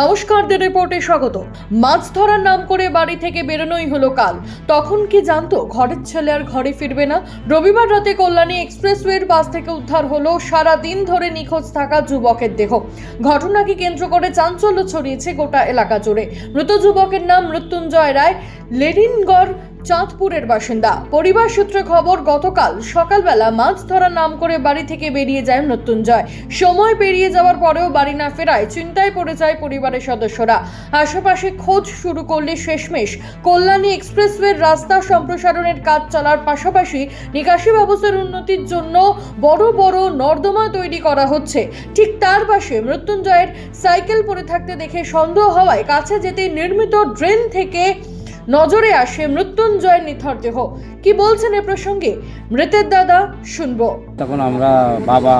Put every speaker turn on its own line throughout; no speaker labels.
নমস্কার দ্য রিপোর্টে স্বাগত। মাছ ধরার নাম করে বাড়ি থেকে বেরোনোই হলো কাল। তখন কি জানতো, ঘরের ছেলে আর ঘরে ফিরবে না? রবিবার রাতে কল্যাণী এক্সপ্রেসওয়ের বাস থেকে উদ্ধার হলো সারা দিন ধরে নিখোঁজ থাকা যুবকের দেহ। ঘটনাকে কেন্দ্র করে চাঞ্চল্য ছড়িয়েছে গোটা এলাকা জুড়ে? মৃত যুবকের নাম মৃত্যুঞ্জয় রায়। লেনিনগড় চাঁদপুরের বাসিন্দা। পরিবার সূত্রে খবর, গতকাল সকালবেলা মাছ ধরার নাম করে বাড়ি থেকে বেরিয়ে যায় মৃত্যুঞ্জয়। সময় পেরিয়ে যাওয়ার পরেও বাড়ি না ফেরায় চিন্তায় পড়ে যায় পরিবারের সদস্যরা। আশেপাশে খোঁজ শুরু করলে শেষমেশ কল্যাণী এক্সপ্রেসওয়ের রাস্তা সম্প্রসারণের কাজ চলার পাশাপাশি নিকাশি ব্যবস্থার উন্নতির জন্য বড় বড় নর্দমা তৈরি করা হচ্ছে। ঠিক তার পাশে মৃত্যুঞ্জয়ের সাইকেল পরে থাকতে দেখে সন্দেহ হওয়ায় কাছে যেতে নির্মিত ড্রেন থেকে নজরে আসে মৃত্যুঞ্জয় নিথর দেহ। কি বলছেন এ প্রসঙ্গে? মৃতের দাদা শুনব।
তখন আমরা বাবা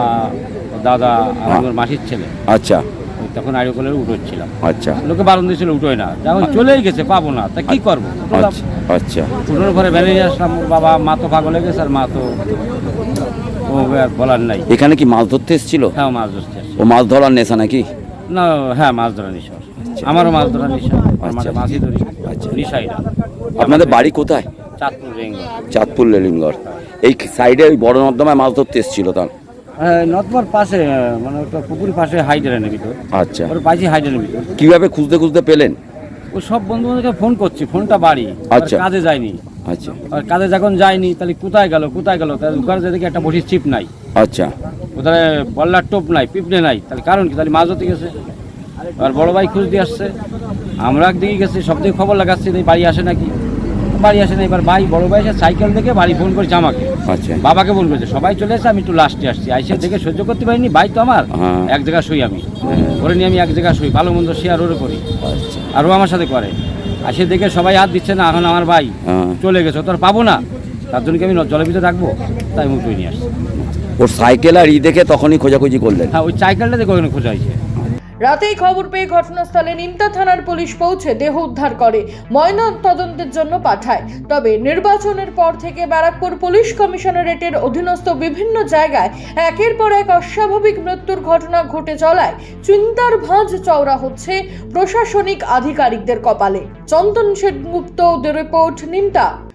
দাদা আর আমার মাসির ছেলে।
আচ্ছা।
তখন আইরকলের উঠোচ্ছিলাম।
আচ্ছা।
লোকে বারণ দিয়েছিল উঠোয় না। এখন চলেই গেছে পাবো না। তা কি করব?
আচ্ছা আচ্ছা।
উঠোর পরে বেরিয়ে আসলাম বাবা মা তো পাগল হয়ে গেছে আর মা তো ও আর বলার নাই।
এখানে কি মাছ ধরতে এসেছিল?
হ্যাঁ মাছ ধরতে
ও মাছ ধরার নেশা নাকি?
না হ্যাঁ মাছ ধরার নিশা। আমারও মাছ ধরার নিশা।
আচ্ছা।
মাছই ধরি।
আচ্ছা।
নিশাই
আপনাদের বাড়ি কোথায়?
চাঁদপুর রেঙ্গল
চাঁদপুর লেলিনগড়। এই সাইডে ওই বড় নর্দমায় মাছ ধরতে এসেছিল তার
হ্যাঁ নদমার পাশে মানে ওটা পুকুরের পাশে হাইড্রেনের ভিতর।
আচ্ছা।
ওর পাশে হাইড্রেনের ভিতর।
কীভাবে খুঁজতে খুঁজতে পেলেন?
ও সব বন্ধু বান্ধবকে ফোন করছি ফোনটা বাড়ি।
আচ্ছা।
কাজে যায়নি।
আচ্ছা।
আর কাজে যখন যায়নি তাহলে কোথায় গেল কোথায় গেল? তাহলে ওখানে যে দেখি একটা বসির চিপ নাই।
আচ্ছা।
ওখানে বল্লার টোপ নাই পিপড়ে নাই। তাহলে কারণ কি? তাহলে মাছ ধরতে গেছে। আর বড় ভাই খুঁজ দিয়ে আসছে। আমরা একদিকে গেছি সব দিকে খবর লাগাচ্ছি বাড়ি আসে নাকি। বাড়ি আসে না এবার ভাই বড় ভাই সাইকেল দেখে বাড়ি ফোন করেছে আমাকে।
আচ্ছা।
বাবাকে ফোন করেছে সবাই চলে এসে আমি একটু লাস্টে আসছি। আইসে দেখে সহ্য করতে পারিনি ভাই তো আমার
হ্যাঁ।
এক জায়গায় শুই আমি। করে নিয়ে আমি এক জায়গায় শুই ভালো মন্দ শেয়ার ওরে করি
আচ্ছা।
আরও আমার সাথে করে। আসে দেখে সবাই হাত দিচ্ছে না এখন আমার ভাই
হ্যাঁ।
চলে গেছে তো আর পাবো না। তার জন্য কি আমি জলের ভিতরে রাখব? তাই আমি মুখ নিয়ে আসছি।
ওর সাইকেল আর ই দেখে তখনই খোঁজাখুঁজি করলেন।
হ্যাঁ ওই সাইকেলটা দেখে ওখানে খোঁজা হয়েছে।
রাতেই খবর পেয়ে ঘটনাস্থলে নিমতা থানার পুলিশ পৌঁছে দেহ উদ্ধার করে, ময়না তদন্তের জন্য পাঠায়। তবে নির্বাচনের পর থেকে ব্যারাকপুর পুলিশ কমিশনারেটের অধীনস্থ বিভিন্ন জায়গায় একের পর এক অস্বাভাবিক মৃত্যুর ঘটনা ঘটে চলায় চিন্তার ভাঁজ চওড়া হচ্ছে প্রশাসনিক আধিকারিকদের কপালে। চন্দন সেনগুপ্ত রিপোর্ট, নিমতা।